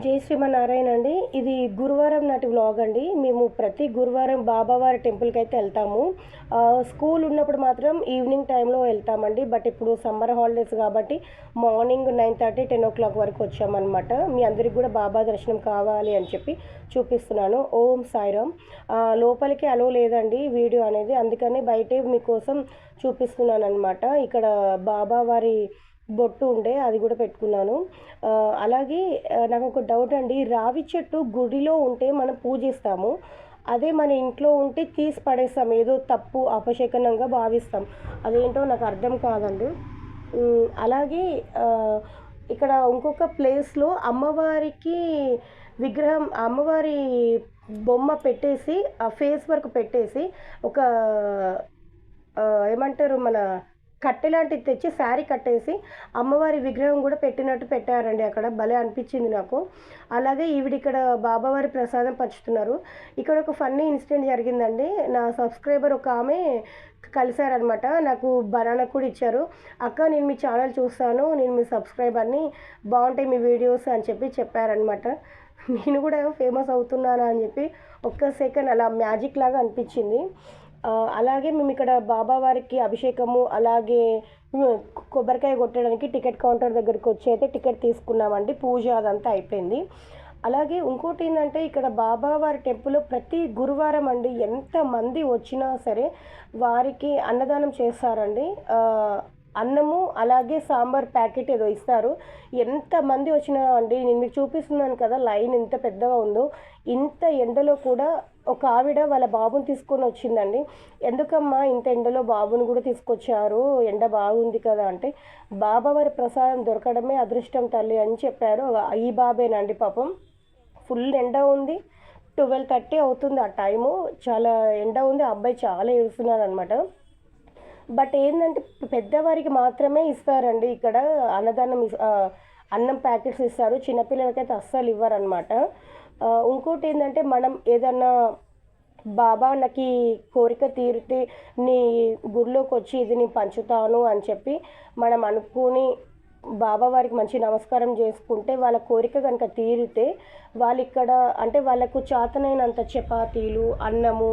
జై శ్రీమన్నారాయణ అండి. ఇది గురువారం నాటి వ్లాగ్ అండి. మేము ప్రతి గురువారం బాబావారి టెంపుల్కి అయితే వెళ్తాము. స్కూల్ ఉన్నప్పుడు మాత్రం ఈవినింగ్ టైంలో వెళ్తామండి. బట్ ఇప్పుడు సమ్మర్ హాలిడేస్ కాబట్టి morning nine thirty ten o'clock వరకు వచ్చామన్నమాట. మీ అందరికి కూడా బాబా దర్శనం కావాలి అని చెప్పి చూపిస్తున్నాను. ఓం సాయిరామ్. లోపలికి అలో లేదండి వీడియో అనేది. అందుకని బయటే మీకోసం చూపిస్తున్నాను అనమాట ఇక్కడ బాబావారి బొట్టు ఉండే అది కూడా పెట్టుకున్నాను. అలాగే నాకు ఒక డౌట్ అండి. రావి చెట్టు గుడిలో ఉంటే మనం పూజిస్తాము. అదే మన ఇంట్లో ఉంటే తీసి పడేస్తాం. ఏదో తప్పు అపశకనంగా భావిస్తాం. అదేంటో నాకు అర్థం కాదండి. అలాగే ఇక్కడ ఇంకొక ప్లేస్లో అమ్మవారికి విగ్రహం అమ్మవారి బొమ్మ పెట్టేసి ఆ ఫేస్ వరకు పెట్టేసి ఒక ఏమంటారు మన కట్టె లాంటిది తెచ్చి శారీ కట్టేసి అమ్మవారి విగ్రహం కూడా పెట్టినట్టు పెట్టారండి అక్కడ. భలే అనిపించింది నాకు. అలాగే ఈవిడ ఇక్కడ బాబావారి ప్రసాదం పంచుతున్నారు. ఇక్కడ ఒక ఫన్నీ ఇన్సిడెంట్ జరిగిందండి. నా సబ్స్క్రైబర్ ఒక ఆమె కలిశారనమాట. నాకు బనానా కూడా ఇచ్చారు. అక్క నేను మీ ఛానల్ చూస్తాను. నేను మీ సబ్స్క్రైబర్ని. బాగుంటాయి మీ వీడియోస్ అని చెప్పి చెప్పారనమాట. నేను కూడా ఫేమస్ అవుతున్నానా అని చెప్పి ఒక్క సెకండ్ అలా మ్యాజిక్ లాగా అనిపించింది. అలాగే మేము ఇక్కడ బాబావారికి అభిషేకము అలాగే కొబ్బరికాయ కొట్టడానికి టికెట్ కౌంటర్ దగ్గరికి వచ్చి అయితే టికెట్ తీసుకున్నామండి. పూజ అదంతా అయిపోయింది. అలాగే ఇంకోటి ఏంటంటే ఇక్కడ బాబావారి టెంపుల్లో ప్రతి గురువారం అండి ఎంతమంది వచ్చినా సరే వారికి అన్నదానం చేస్తారండి. అన్నము అలాగే సాంబార్ ప్యాకెట్ ఏదో ఇస్తారు. ఎంతమంది వచ్చినా అండి నేను మీకు చూపిస్తున్నాను కదా లైన్ ఎంత పెద్దగా ఉందో ఇంత ఎండలో కూడా ఒక ఆవిడ వాళ్ళ బాబుని తీసుకొని వచ్చిందండి. ఎందుకమ్మా ఇంత ఎండలో బాబుని కూడా తీసుకొచ్చారు? ఎండ బాగుంది కదా అంటే బాబావారి ప్రసాదం దొరకడమే అదృష్టం తల్లి అని చెప్పారు. ఈ బాబేనండి పాపం. ఫుల్ ఎండ ఉంది. ట్వెల్వ్ థర్టీ అవుతుంది ఆ టైము. చాలా ఎండ ఉంది. ఆ అబ్బాయి చాలా ఏడుస్తున్నాడు అనమాట బట్ ఏంటంటే పెద్దవారికి మాత్రమే ఇస్తారండి. ఇక్కడ అన్నదానం అన్నం ప్యాకెట్స్ ఇస్తారు. చిన్నపిల్లలకైతే అస్సలు ఇవ్వరనమాట ఇంకోటి ఏంటంటే మనం ఏదన్నా బాబా నాకు కోరిక తీరితే నీ గుడిలోకి వచ్చి ఇది నేను పంచుతాను అని చెప్పి మనం అనుకుని బాబా వారికి మంచి నమస్కారం చేసుకుంటే వాళ్ళ కోరిక కనుక తీరితే వాళ్ళు ఇక్కడ అంటే వాళ్ళకు చేతనైనంత చపాతీలు అన్నము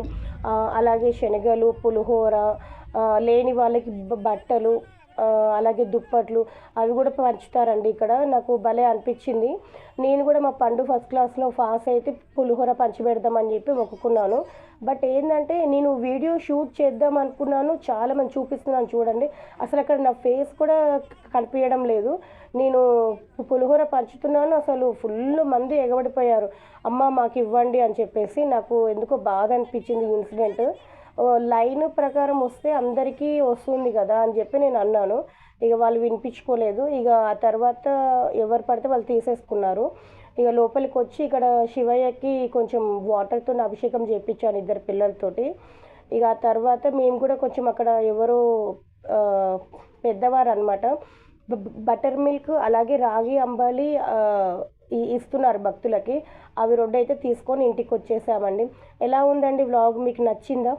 అలాగే శనగలు పులిహోర లేని వాళ్ళకి బట్టలు అలాగే దుప్పట్లు అవి కూడా పంచుతారండి ఇక్కడ. నాకు భలే అనిపించింది. నేను కూడా మా పండు ఫస్ట్ క్లాస్లో పాస్ అయితే పులిహోర పంచిపెడదామని చెప్పి మొక్కుకున్నాను. బట్ ఏంటంటే నేను వీడియో షూట్ చేద్దాం అనుకున్నాను. చాలా మంది చూపిస్తున్నాను చూడండి. అసలు అక్కడ నా ఫేస్ కూడా కనిపించడం లేదు. నేను పులిహోర పంచుతున్నాను. అసలు ఫుల్ మంది ఎగబడిపోయారు. అమ్మ మాకు ఇవ్వండి అని చెప్పేసి నాకు ఎందుకో బాధ అనిపించింది ఇన్సిడెంట్. లైన్ ప్రకారం వస్తే అందరికీ వస్తుంది కదా అని చెప్పి నేను అన్నాను. ఇక వాళ్ళు వినిపించుకోలేదు. ఇక ఆ తర్వాత ఎవరు పడితే వాళ్ళు తీసేసుకున్నారు. ఇక లోపలికి వచ్చి ఇక్కడ శివయ్యకి కొంచెం వాటర్తో అభిషేకం చేయించాను ఇద్దరు పిల్లలతోటి. ఇక ఆ తర్వాత మేము కూడా కొంచెం అక్కడ ఎవరో పెద్దవారు అనమాట బటర్ మిల్క్ అలాగే రాగి అంబలి ఇస్తున్నారు భక్తులకి. అవి రెండు అయితే తీసుకొని ఇంటికి వచ్చేసామండి. ఎలా ఉందండి వ్లాగ్? మీకు నచ్చిందా?